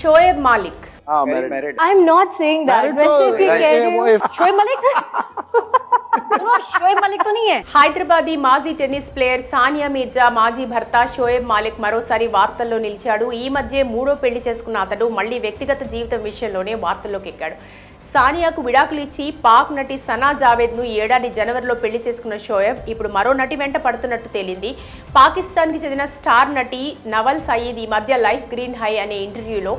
Shoaib Malik. Ah, married. married. I'm not saying that. Married to, Shoaib eh, Malik. Shoaib Hyderabadi మాజీ tennis player Sania Mirza మాజీ భర్త షోయబ్ మాలిక్ మరోసారి వార్తల్లో నిలిచాడు. ఈ మధ్య మూడో పెళ్ళి చేసుకున్న అతడు మళ్ళీ వ్యక్తిగత జీవితం విషయంలోనే వార్తల్లోకి ఎక్కాడు సానియాకు విడాకులు ఇచ్చి పాక్ నటి సనా జావేద్ను ఏడాది జనవరిలో పెళ్ళి చేసుకున్న షోయబ్ ఇప్పుడు మరో నటి వెంట పడుతున్నట్టు తేలింది. పాకిస్తాన్కి చెందిన స్టార్ నటి నవల్ సయీద్ ఈ మధ్య లైఫ్ గ్రీన్ హై అనే ఇంటర్వ్యూలో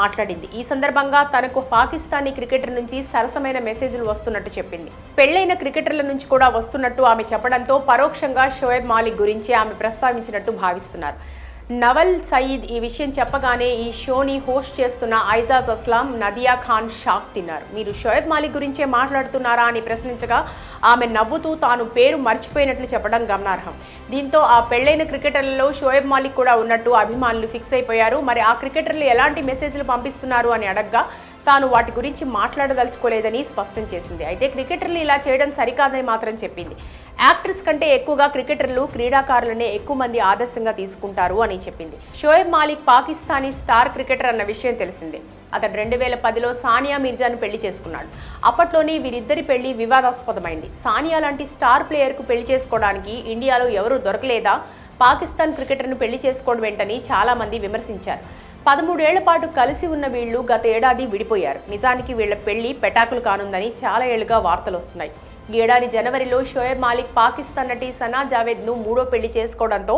మాట్లాడింది. ఈ సందర్భంగా తనకు పాకిస్తానీ క్రికెటర్ నుంచి సరసమైన మెసేజ్లు వస్తున్నట్టు చెప్పింది. పెళ్ళైన క్రికెటర్ల నుంచి కూడా వస్తున్నట్టు ఆమె చెప్పడంతో పరోక్షంగా షోయబ్ మాలిక్ గురించి ఆమె ప్రస్తావించినట్టు భావిస్తున్నారు. నవల్ సయీద్ ఈ విషయం చెప్పగానే ఈ షోని హోస్ట్ చేస్తున్న ఐజాజ్ అస్లాం నదియా ఖాన్ షాక్ తిన్నారు. మీరు షోయబ్ మాలిక్ గురించే మాట్లాడుతున్నారా అని ప్రశ్నించగా ఆమె నవ్వుతూ తాను పేరు మర్చిపోయినట్లు చెప్పడం గమనార్హం. దీంతో ఆ పెళ్ళైన క్రికెటర్లలో షోయబ్ మాలిక్ కూడా ఉన్నట్టు అభిమానులు ఫిక్స్ అయిపోయారు. మరి ఆ క్రికెటర్లు ఎలాంటి మెసేజ్లు పంపిస్తున్నారు అని అడగ్గా తాను వాటి గురించి మాట్లాడదలుచుకోలేదని స్పష్టం చేసింది. అయితే క్రికెటర్లు ఇలా చేయడం సరికాదని మాత్రం చెప్పింది. యాక్ట్రెస్ కంటే ఎక్కువగా క్రికెటర్లు క్రీడాకారులనే ఎక్కువ మంది ఆదర్శంగా తీసుకుంటారు అని చెప్పింది. షోయబ్ మాలిక్ పాకిస్తానీ స్టార్ క్రికెటర్ అన్న విషయం తెలిసిందే. అతడు రెండు వేల పదిలో సానియా మిర్జాను పెళ్ళి చేసుకున్నాడు. అప్పట్లోనే వీరిద్దరి పెళ్ళి వివాదాస్పదమైంది. సానియా లాంటి స్టార్ ప్లేయర్కు పెళ్ళి చేసుకోవడానికి ఇండియాలో ఎవరూ దొరకలేదా? పాకిస్తాన్ క్రికెటర్ను పెళ్ళి చేసుకోవడం వెంటని చాలామంది విమర్శించారు. పదమూడేళ్ళ పాటు కలిసి ఉన్న వీళ్ళు గత ఏడాది విడిపోయారు. నిజానికి వీళ్ళ పెళ్ళి పెటాకులు కానుందని చాలా ఏళ్ళుగా వార్తలు వస్తున్నాయి. ఈ ఏడాది జనవరిలో షోయబ్ మాలిక్ పాకిస్తాన్ నటి సనా జావేద్ను మూడో పెళ్ళి చేసుకోవడంతో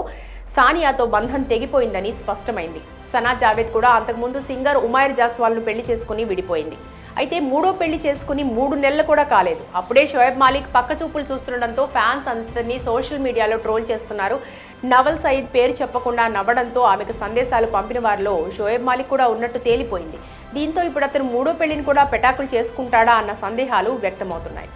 సానియాతో బంధం తెగిపోయిందని స్పష్టమైంది. సనా జావేద్ కూడా అంతకుముందు సింగర్ ఉమైర్ జాస్వాల్ను పెళ్ళి చేసుకుని విడిపోయింది. అయితే మూడో పెళ్ళి చేసుకుని మూడు నెలలు కూడా కాలేదు. అప్పుడే షోయబ్ మాలిక్ పక్క చూపులు చూస్తుండడంతో ఫ్యాన్స్ అందరినీ సోషల్ మీడియాలో ట్రోల్ చేస్తున్నారు. నవల్ సయీద్ పేరు చెప్పకుండా నవ్వడంతో ఆమెకు సందేశాలు పంపిన వారిలో షోయబ్ మాలిక్ కూడా ఉన్నట్టు తేలిపోయింది. దీంతో ఇప్పుడు అతను మూడో పెళ్ళిని కూడా పెటాకులు చేసుకుంటాడా అన్న సందేహాలు వ్యక్తమవుతున్నాయి.